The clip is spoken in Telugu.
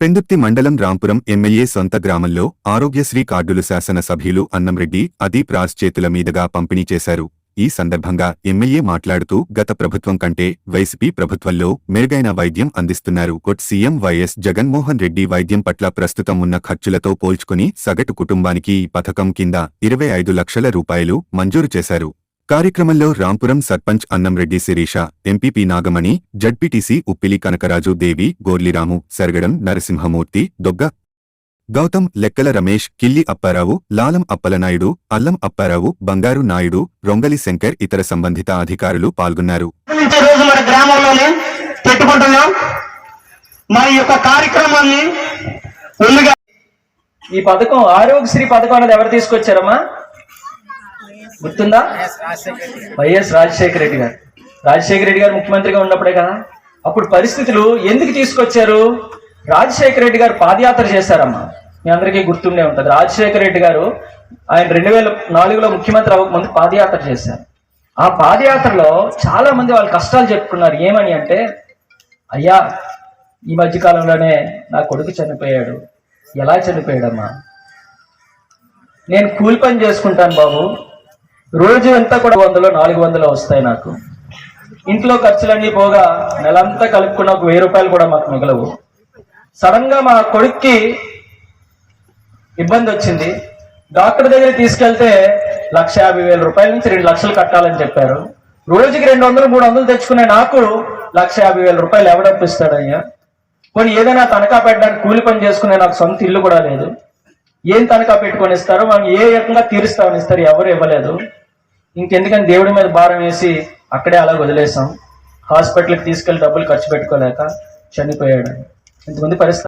పెందుర్తి మండలం రాంపురం ఎమ్మెల్యే సొంత గ్రామంలో ఆరోగ్యశ్రీ కార్డులు శాసనసభ్యులు అన్నంరెడ్డి అదీప్ రాజ్ చేతుల మీదుగా పంపిణీ చేశారు. ఈ సందర్భంగా ఎమ్మెల్యే మాట్లాడుతూ గత ప్రభుత్వం కంటే వైసీపీ ప్రభుత్వంలో మెరుగైన వైద్యం అందిస్తున్నారు. కొట్ సీఎం వైఎస్ జగన్మోహన్ రెడ్డి వైద్యం పట్ల ప్రస్తుతం ఉన్న ఖర్చులతో పోల్చుకుని సగటు కుటుంబానికి ఈ పథకం కింద ఇరవై ఐదు లక్షల రూపాయలు మంజూరు చేశారు. కార్యక్రమంలో రాంపురం సర్పంచ్ అన్నంరెడ్డి శిరీష ఎంపీపీ నాగమణి జడ్పీటీసీ ఉప్పిలి కనకరాజు దేవి గోర్లిరాము సరగడం నరసింహమూర్తి దొగ్గ గౌతమ్ లెక్కల రమేష్ కిల్లి అప్పారావు లాలం అప్పలనాయుడు అల్లం అప్పారావు బంగారు నాయుడు రొంగలి శంకర్ ఇతర సంబంధిత అధికారులు పాల్గొన్నారు. నిర్వహించే రోజు మన గ్రామంలోనే పెట్టుకుంటున్నాం. మరి ఈ యొక్క కార్యక్రమాన్ని ముందుగా ఈ పథకం ఆరోగ్యశ్రీ పథకం అనేది ఎవరు తీసుకొచ్చారమ్మా? గుర్తుందా? వైఎస్ రాజశేఖర రెడ్డి గారు. రాజశేఖర రెడ్డి గారు ముఖ్యమంత్రిగా ఉన్నప్పుడే కదా? అప్పుడు పరిస్థితులు ఎందుకు తీసుకొచ్చారు? రాజశేఖర రెడ్డి గారు పాదయాత్ర చేశారమ్మా. మీ అందరికీ గుర్తుండే ఉంటుంది. రాజశేఖర రెడ్డి గారు ఆయన రెండు వేల నాలుగులో ముఖ్యమంత్రి అవ్వకముందు పాదయాత్ర చేశారు. ఆ పాదయాత్రలో చాలా మంది వాళ్ళ కష్టాలు చెప్పుకున్నారు. ఏమని అంటే అయ్యా ఈ మధ్యకాలంలోనే నా కొడుకు చనిపోయాడు. ఎలా చనిపోయాడమ్మా? నేను కూలి పని చేసుకుంటాను బాబు. రోజు ఎంత కూడా వందలు నాలుగు వందలు వస్తాయి నాకు. ఇంట్లో ఖర్చులన్నీ పోగా నెలంతా కలుపుకున్న ఒక వెయ్యి రూపాయలు కూడా మాకు మిగలవు. సడన్గా మా కొడుక్కి ఇబ్బంది వచ్చింది. డాక్టర్ దగ్గర తీసుకెళ్తే లక్ష యాభై వేల రూపాయల నుంచి రెండు లక్షలు కట్టాలని చెప్పారు. రోజుకి రెండు వందలు మూడు వందలు తెచ్చుకునే నాకు లక్ష యాభై వేల రూపాయలు ఎవడప్పు ఇస్తాడయ్యా పోనీ ఏదైనా తనఖా పెట్టడానికి కూలి పని చేసుకునే నాకు సొంత ఇల్లు కూడా లేదు. ఏం తనఖా పెట్టుకొని ఇస్తారో మనం ఏ రకంగా తీరుస్తామని ఇస్తారు ఎవరు ఇవ్వలేదు. ఇంకెందుకని దేవుడి మీద భారం వేసి అక్కడే అలా వదిలేసాం హాస్పిటల్కి తీసుకెళ్ళి డబ్బులు ఖర్చు పెట్టుకోలేక చనిపోయాడు. ఇంతమంది పరిస్థితి